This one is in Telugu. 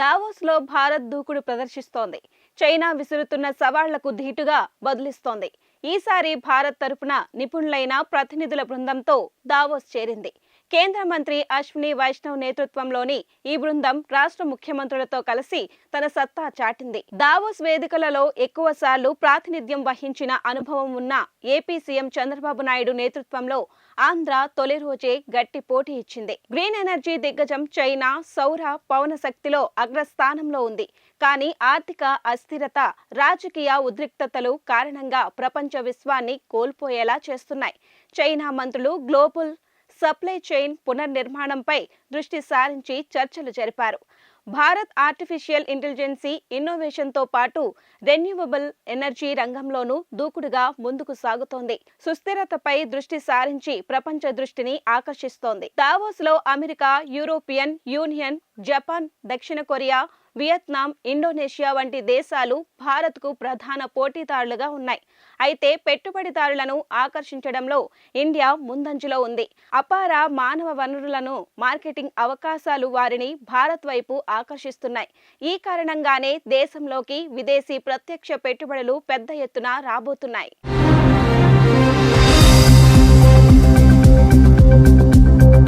దావోస్లో భారత్ దూకుడు ప్రదర్శిస్తోంది. చైనా విసురుతున్న సవాళ్ళకు ధీటుగా బదులిస్తోంది. ఈసారి భారత్ తరపున నిపుణులైన ప్రతినిధుల బృందంతో దావోస్ చేరింది. కేంద్ర మంత్రి అశ్విని వైష్ణవ్ నేతృత్వంలోని ఈ బృందం రాష్ట్ర ముఖ్యమంత్రులతో కలిసి తన సత్తా చాటింది. దావోస్ వేదికలలో ఎక్కువ సార్లు ప్రాతినిధ్యం వహించిన అనుభవం ఉన్న ఏపీ సీఎం చంద్రబాబు నాయుడు నేతృత్వంలో ఆంధ్ర తొలి రోజే గట్టి పోటీ ఇచ్చింది. గ్రీన్ ఎనర్జీ దిగ్గజం చైనా సౌర పవన శక్తిలో అగ్రస్థానంలో ఉంది. కానీ ఆర్థిక అస్థిరత రాజకీయ ఉద్రిక్తతలు కారణంగా ప్రపంచ విశ్వాన్ని కోల్పోయేలా చేస్తున్నాయి. చైనా మంత్రులు గ్లోబల్ సప్లై చైన్ పునర్నిర్మాణంపై దృష్టి సారించి చర్చలు జరిపారు. భారత్ ఆర్టిఫిషియల్ ఇంటెలిజెన్సీ ఇన్నోవేషన్తో పాటు రెన్యూవబుల్ ఎనర్జీ రంగంలోనూ దూకుడుగా ముందుకు సాగుతోంది. సుస్థిరతపై దృష్టి సారించి ప్రపంచ దృష్టిని ఆకర్షిస్తోంది. దావోస్లో అమెరికా యూరోపియన్ యూనియన్ జపాన్ దక్షిణ కొరియా వియత్నాం ఇండోనేషియా వంటి దేశాలు భారత్కు ప్రధాన పోటీదారులుగా ఉన్నాయి. అయితే పెట్టుబడిదారులను ఆకర్షించడంలో ఇండియా ముందంజలో ఉంది. అపార మానవ వనరులను మార్కెటింగ్ అవకాశాలు వారిని భారత్ వైపు ఆకర్షిస్తున్నాయి. ఈ కారణంగానే దేశంలోకి విదేశీ ప్రత్యక్ష పెట్టుబడులు పెద్ద ఎత్తున రాబోతున్నాయి.